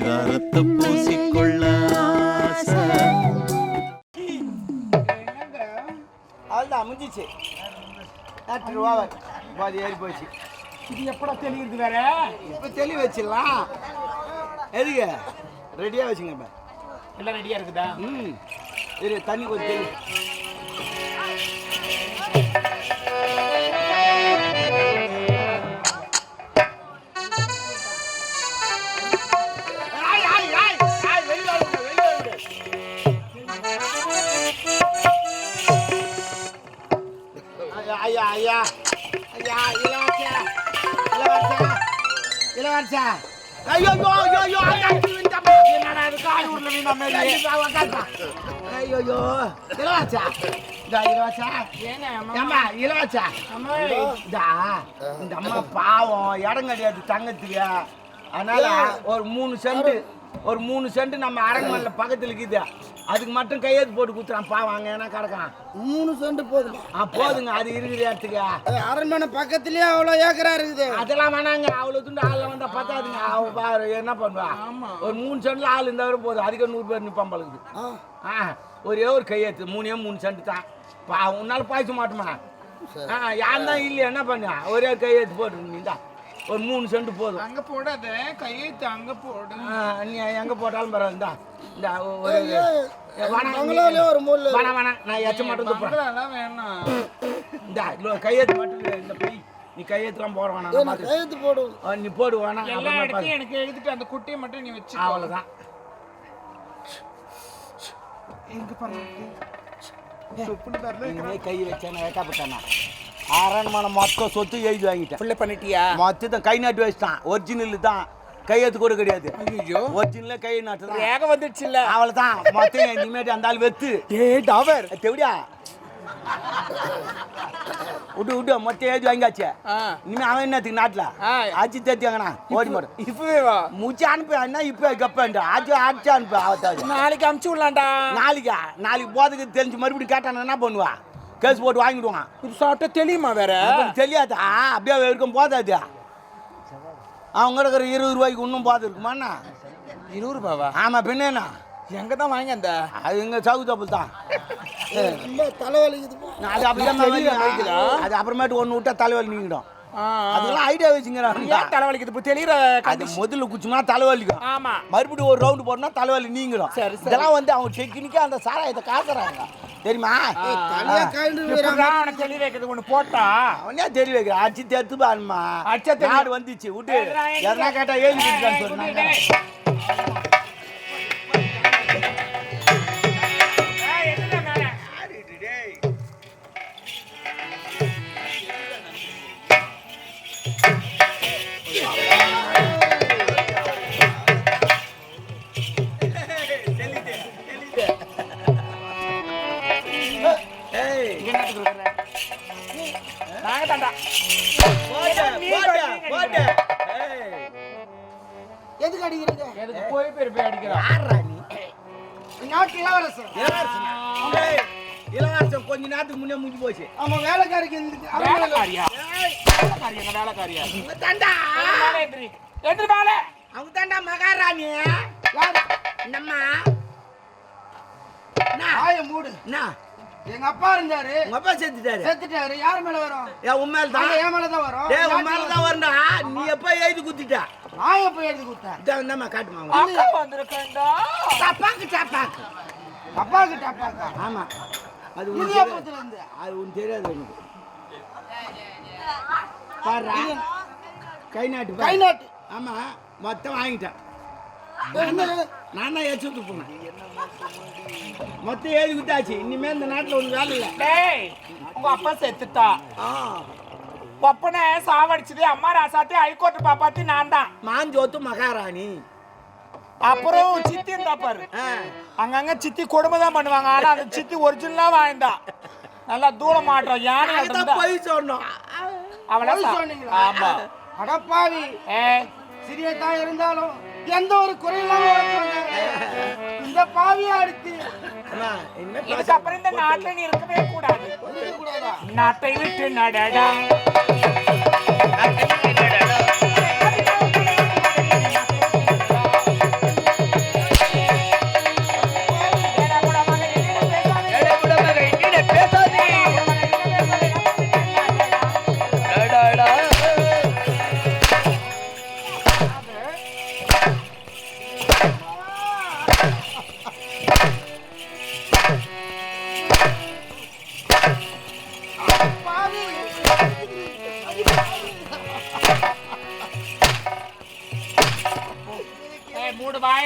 பரிதாரத்தை பூசிக்கொள்ள. அதுதான் முடிஞ்சிச்சு எட்டு ரூபா பாதி ஏறி போச்சு. இது எப்படா தெரியுது வேற? இப்போ தெளிவு வச்சிடலாம். எதுக்கு? ரெடியாக வச்சுங்க இப்போ. எல்லாம் ரெடியா இருக்குதா? ம். இரு தண்ணி கொஞ்சம் தெளி. ஐயா ஐயா ஐயா. இளவரசா. இளவரசா. இளவரசா. ஐயோ ஐயோ ஐயோ என்னடா இது? காய் உருளை மீன் மாதிரி? ஐயோ இளவரசா. இந்த இளவரசா. அம்மா, இதா இந்த அம்மா பாவம். இடம் கிடையாது தங்கத்துக்கு. அதனால ஒரு மூணு சென்ட் ஒரு மூணு சென்ட் நம்ம அரண்மனையில் பக்கத்தில் இருக்குது. அதுக்கு மட்டும் கையெழுத்து போட்டு கொடுத்துறான் பாவம் அங்கே என்ன கிடக்கான் மூணு சென்ட் போதும். ஆ போதுங்க அது இருக்குது இடத்துக்கு. அது அரண்மனை பக்கத்துலயே அவ்வளோ ஏக்கரா இருக்குது. அதெல்லாம் வேணாங்க அவ்வளோ துண்டு ஆள் வந்தால் பத்தாதுங்க. அவ பாரு என்ன பண்ணுவா? ஒரு மூணு சென்ட்ல ஆள் இருந்தாலும் போதும். அதுக்கு நூறு பேர் நிற்பான் பழகுது. ஆ. ஒரே ஒரு கையெழுத்து. மூணே மூணு சென்ட் தான். பா உன்னால பாய்ச்ச மாட்டோமா? ஆ யார் தான் இல்லையா என்ன பண்ண ஒரே கையெழுத்து போட்டு நீந்தா ஒரு மூணு சென்ட் போதும். அங்க போடாத கையெழுத்து அங்க போடு. நீ எங்கே போட்டாலும் பரவாயில்ல. இந்தா ஒரு ஒரு மூலையில வேணாம் வேணாம் நான் எச்ச மட்டும் துப்புறேன் வேணாம். இந்த கையெழுத்து மட்டும் இந்த பை. நீ கையெழுத்துலாம் போட வேணாம் கையெழுத்து போடும் ஆ, நீ போடு வேணாம் எல்லா அப்புறமா பாரு. இடத்தையும் எனக்கு எழுதிட்டு அந்த குட்டியை மட்டும் நீ வச்சு அவ்வளோதான் எங்க இனிமே கை வச்சேன் வைக்கப்பட்டானா அரண்மனை மொத்தம் சொத்து எழுதி வாங்கிட்டேன். புள்ள பண்ணிட்டியா? மொத்தத்தை கை நாட்டு வச்சுட்டான் ஒரிஜினல் தான். கையெழுத்து கூட கிடையாது. ஐயோ ஒரிஜினலே கை நாட்டு தான். வேகம் வந்துடுச்சுல்ல அவ்வளோதான் மொத்தம் இனிமேட்டு அந்த ஆள் வெத்து. ஏ டவர். தெவிடியா விட்டு விட்டு மொத்தம் எழுதி வாங்கியாச்சு. இனிமே அவன் என்னத்துக்கு நாட்டில். ஆச்சு தேத்தியாங்கண்ணா ஓடி மாட்டோம் இப்பவே வா மூச்சு அனுப்பு. என்ன இப்போ? கப்பேன்ட்டு ஆச்சு ஆச்சு அனுப்பு. அவத்தாச்சு நாளைக்கு அமுச்சு விடலாம்டா. நாளைக்கா? நாளைக்கு போதுக்கு தெரிஞ்சு மறுபடியும் கேட்டானா என்ன பண்ணுவா? கேஸ் போட்டு வாங்கிடுவான். இது சாப்பிட்டா தெரியுமா வேற? தெரியாதா. அப்படியே இருக்கும் போதாது அவங்க இருக்கிற இருபது ரூபாய்க்கு இன்னும் போது இருக்குமாண்ணா இருபது ரூபாவா? ஆமா பின்னா எங்க தான் வாங்கி அந்த? அது இங்க சவுக்கு தப்பு தான். அது அப்படியே? அது அப்புறமேட்டு ஒன்று விட்டா தலைவலி நீங்கிடும். அதெல்லாம் ஐடியா வச்சுங்கிறாங்க தலைவலிக்குது? இப்போ தெளிகிற அது முதல்ல குச்சினா தலைவலிக்கும். ஆமா. மறுபடியும் ஒரு ரவுண்டு போட்டோம்னா தலைவலி நீங்கிடும். சரி. இதெல்லாம் வந்து அவங்க டெக்னிக்கா அந்த சாராயத்தை காசுறாங்க தெரியுமா? தனியா அவனை தெளி வைக்கிறது ஒன்று போட்டா? அவனே தெரிய வைக்கிற. அடிச்சு தெத்து பாருமா அடிச்சா. நாடு வந்துச்சு விட்டு. எதனா கேட்டா கொடுத்தான்னு சொன்னாங்க இளவரசன். இளவரசனா? ஏய், இளவரசன் கொஞ்ச நேரத்துக்கு முன்னே முடிஞ்சு போச்சு. அவன் வேலைக்காரிக்கு இந்த வேலைக்காரியா? வேலைக்காரியா எங்க வேலைக்காரியா? அவங்க தாண்டா? அவங்க மகாராணி? நம்ம மூடு. எங்க அப்பா இருந்தாரு. உங்க அப்பா செத்துட்டாரு. செத்துட்டாரு. யார் மேல வரும்? ஏன் உன் மேல தான். என் மேலதான் வரும். உன் மேல தான் வரண்டா நீ எப்ப எழுதி குத்திட்ட நான் எப்ப எழுதி கொடுத்தேன்? இதான் இந்தாம்மா காட்டுமா வந்திருக்கேன்டா. தப்பாக்கு சாப்பாக்கு. அப்பா கிட்ட அப்பாக்கா? ஆமா. அது உனக்கு இருந்து அது உனக்கு தெரியாது எனக்கு பாருடா கை நாட்டு கை பாரு. நாட்டு ஆமா மொத்தம் வாங்கிட்டேன்? நான் தான் ஏச்சு விட்டு போனேன். மொத்தம் ஏழு குத்தாச்சு இனிமே இந்த நாட்டில் ஒன்று வேலை இல்லை. டேய் உங்க அப்பா செத்துட்டா? ஆ. ஒப்பனை சாவடிச்சது அம்மா ராசாத்தி ஹைகோர்ட் பாப்பாத்தி நான் தான். மாஞ்சோத்து மகாராணி. அப்புறம் சித்தி இருந்தா பாரு. அங்கங்க சித்தி கொடுமை தான் பண்ணுவாங்க. ஆனா அந்த சித்தி ஒரிஜினலா வாழ்ந்தா. நல்லா தூரம் மாட்டோம் யானை போய் சொன்னோம். அவளை சொன்னீங்களா? ஆமா. அடப்பாவி சிறிய தான் இருந்தாலும் எந்த ஒரு குறையில்லாம. இந்த பாவியா அடுத்து இதுக்கப்புறம் இந்த நாட்டுல நீ இருக்கவே கூடாது. கூடாதா நாட்டை விட்டு நடடா.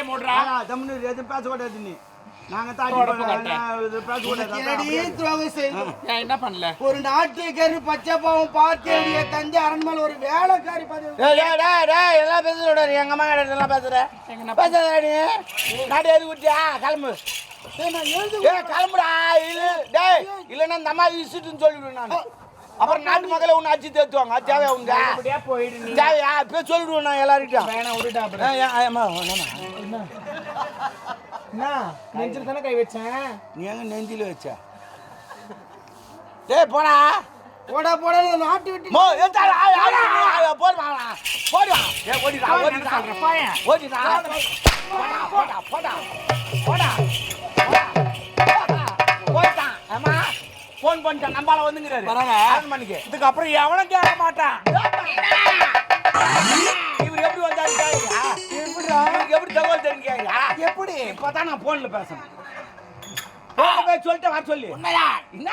வாய மூடுறா. தம்னு எதுவும் பேசக்கூடாது நீ. நாங்க என்ன பண்ணல? ஒரு நாட்டுக்கரு பச்சை பாவம் பார்த்தேடிய தந்தை அரண்மனை ஒரு வேலைக்காரி எல்லாம் பேசுறோட எங்க அம்மா கிட்ட எல்லாம் பேசுற? பேசாத நீ. நாடு எது விட்டியா கிளம்பு. கிளம்புடா இல்ல டேய் இல்லைன்னா இந்த அம்மா இசுட்டுன்னு சொல்லிவிடுவேன் நான். அப்புறம் நாட்டு மக்களை உன்னை அடிச்சு தேத்துவாங்க போயிடு நீ தேவையா இப்போ சொல்லிடுவேன் நான் எல்லார்கிட்டயும் நெஞ்சில் தானே கை வச்சேன் நீ எங்க நெஞ்சில வச்ச டேய் போடா போட போட நாட்டு விட்டு மோ ஏத்தாடா போடுவா போடுவா ஏய் ஓடிடா ஓடிடா ஓடிடா போடா போடா போடா போடா போடா போயிட்டான் ஏமா ஃபோன் பண்ணிட்டேன். நம்பால வந்துங்கிறாரு. அரண்மனைக்கு இதுக்கு அப்புறம் எவனும் கேட்க மாட்டான். இவர் எப்படி வந்தாரு இவருக்கு எப்படி தகவல் தெரியும் கேக்குறியா எப்படி? இப்பதான் நான் போன்ல பேசணும் சொல்லிட்டு வர சொல்லி. என்ன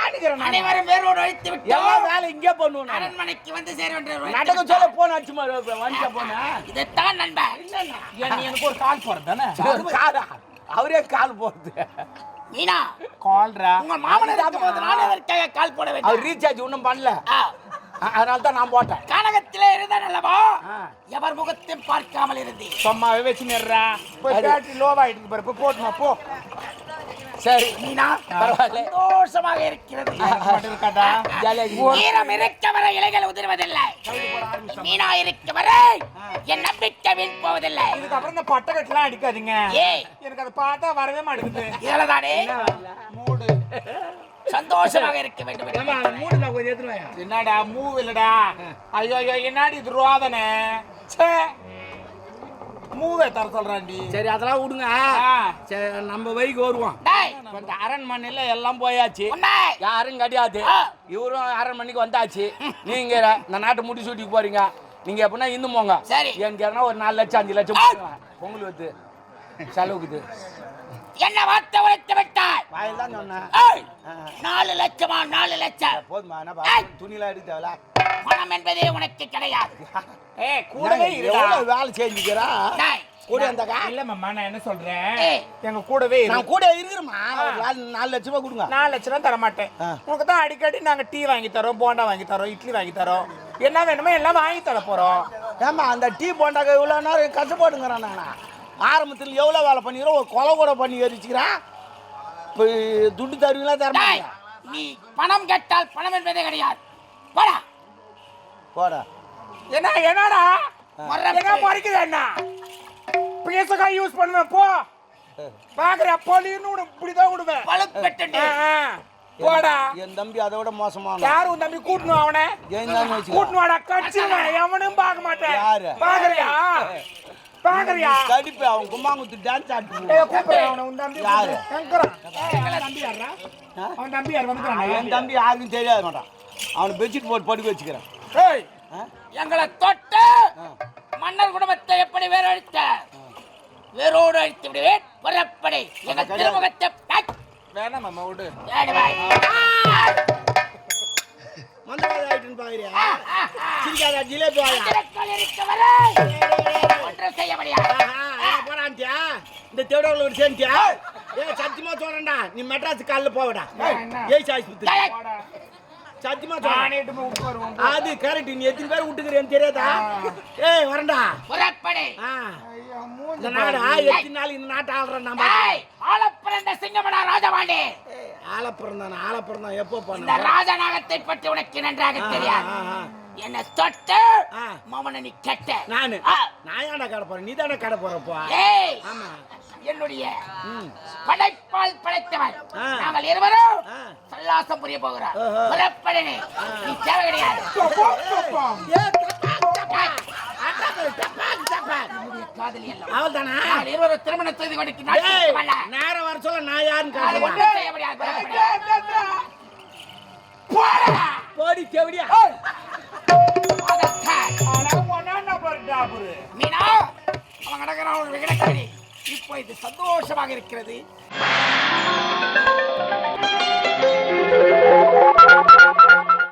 அனைவரும் வேரோடு அழித்து விட்டு வேலை இங்கே பண்ணுவோம் அரண்மனைக்கு வந்து சேர வேண்டும் நடக்க சொல்ல போன் அடிச்சு வண்டியா போன? இதைத்தான் நண்பன் ஏன் நீ எனக்கு ஒரு கால் போறது தானே அவரே கால் போடுது. மீனா கால்ரா உங்க மாமனார் இருக்கும்போது நான் எதற்காக கால் போட அவர் வேண்டும் ரீசார்ஜ் ஒன்றும் பண்ணல. அதனால தான் நான் போட்டேன். கனகத்திலே இருந்தான் அல்லவா? ஆ. எவர் முகத்தையும் பார்க்காமல் இருந்தேன். சும்மாவே வச்சு நிறா போய் பேட்டரி லோவாயிட்டு பாரு போய் போட்டுமா போ. சரி. மீனா பரவாயில்ல. சந்தோஷமாக இருக்கிறது. ஈரம் இருக்க. வரை இலைகள் உதிர்வதில்லை. மீனா இருக்க வரை என் நம்பிக்கை வீண் போவதில்லை. இதுக்கப்புறம் இந்த பட்டை கட்டெல்லாம் அடிக்காதீங்க. ஏய் எனக்கு அதை பார்த்தா வரவே மாட்டேங்குது இதில்தானே மூடு. சந்தோஷமாக இருக்க வேண்டும் நான் கொஞ்சம் வாயா. என்னடா மூவ் இல்லடா ஐயோ ஐயோ என்னடி இது ரோதனை? மூவே தர சொல்றான்டி சரி அதெல்லாம் விடுங்க. சரி நம்ம வழிக்கு வருவோம். அரண்மனையில எல்லாம் போயாச்சு. யாரும் கிடையாது. இவரும் அரண்மனைக்கு வந்தாச்சு. நீங்க இந்த நாட்டை முடி சூட்டிக்கு போறீங்க. நீங்க எப்படின்னா இந்து போங்க. சரி. எனக்கு ஒரு நாலு லட்சம் அஞ்சு லட்சம். பொங்கல் வந்து செலவுக்குது. என்ன வார்த்தை உரைத்து விட்டாய்? வாயில் தான் சொன்னேன். நாலு லட்சமா நாலு லட்சம்? போதுமா என்ன. துணிலாம் எடுக்க தேவையில்ல பணம் என்பதே உனக்கு கிடையாது. ஏய் கூடவே வேலை செஞ்சுக்கிறா? டேய், கூட இருந்தாக்கா? இல்ல மாமா நான் என்ன சொல்றேன். எங்க கூடவே நான் கூட இருக்கிறேம்மா நாலு லட்ச ரூபாய் கொடுங்க. நாலு லட்சம் ரூபா தர மாட்டேன். உனக்கு தான் அடிக்கடி நாங்க டீ வாங்கி தரோம் போண்டா வாங்கி தரோம் இட்லி வாங்கி தரோம். என்ன வேணுமோ எல்லாம் வாங்கி தர போறோம். ஏம்மா அந்த டீ போண்டாக்க இவ்வளோ நேரம் கஷ்டப்படுங்கிறேன் நான்? ஆரம்பத்தில் எவ்வளோ வேலை பண்ணிக்கிறோம்? ஒரு கொலை கூட பண்ணி எரிச்சுக்கிறேன். இப்போ துட்டு தருவீங்களா தர நீ பணம் கேட்டால் பணம் என்பதே கிடையாது. போடா. போடா. என்ன என்னடா? என்ன பறிக்குது என்ன? பேசக்கா யூஸ் பண்ணுவேன் போ. பாக்குற பொலின்னு விடு இப்படிதான் விடுவேன். பழுப்பெட்டு. போடா. என் தம்பி அதை விட மோசமான யாரும் உன் தம்பி? கூட்டணும் அவனை. ஏன் தான் வச்சுக்கோ. கூட்டணும் வாடா கட்சிடுவேன் எவனும் பார்க்க மாட்டேன். யாரு? பாக்குறியா? பாக்குறியா? கடிப்பு அவன் கும்மாங்குத்து டான்ஸ் ஆட்டு ஏய், அவனை, உன் தம்பி யாரு? தம்பி? அவன் தம்பி யார்? வந்துக்கிறானா? என் தம்பி யாருக்கும் தெரியாது மாட்டான். அவனை பெட்ஷீட் போட்டு படுக்க வச்சுக்கிறேன். ஏய், எங்களை தொட்டு மன்னர் குடும்பத்தை எப்படி வேறழித்த வேரோடு அழித்து விடுவேன். புறப்படி. எங்க திருமுகத்தை வேணாம் மாமா, விடு. ஆயிட்டுன்னு பாக்குறியா? சிரிக்காதா ஜிலேபி ஒன்றும் செய்ய முடியாது. போடான்ட்டியா இந்த தேவடவுல ஒரு சேர்ந்தியா ஏ சத்தியமா சொல்றேன்டா. நீ மெட்ராஸ் காலைல போவடா. ஏய் டேய், சத்தியமா விட்டு வருவோம். அது கரெக்ட் நீ எத்தனை பேர் விட்டுக்கிறேன்னு தெரியாதா? ஏய் வரண்டா. புறப்படி ஆ. இந்த நாடா எத்தனை நாள் இந்த நாட்டை ஆள்றேன் நம்ம ஏய், ஆளப்பிறந்த சிங்கமடா ராஜபாண்டி. ஆள பிறந்தான் ஆள பிறந்தான் எப்போ இந்த பண்ண ராஜநாகத்தை பற்றி உனக்கு நன்றாக தெரியாது. என்ன தொட்டு. மமன நீ கெட்ட. நானு. நான் ஏன்டா கடை போறேன்? நீ தானே கடை போறப்போ ஆமா. என்னுடைய படைப்பால் படைத்தவன். நாங்கள் இருவரும். சல்லாசம் புரிய போகிறோம். ஓஹோ. புறப்படி நீ. தேவை கிடையாது. வரல. நேரம் வர சொல்ல நான் யாருன்னு போடா. தேவடியா. மீனா அவன் கிடக்கிறான் ஒரு விகடக்கடி இப்போ இது சந்தோஷமாக இருக்கிறது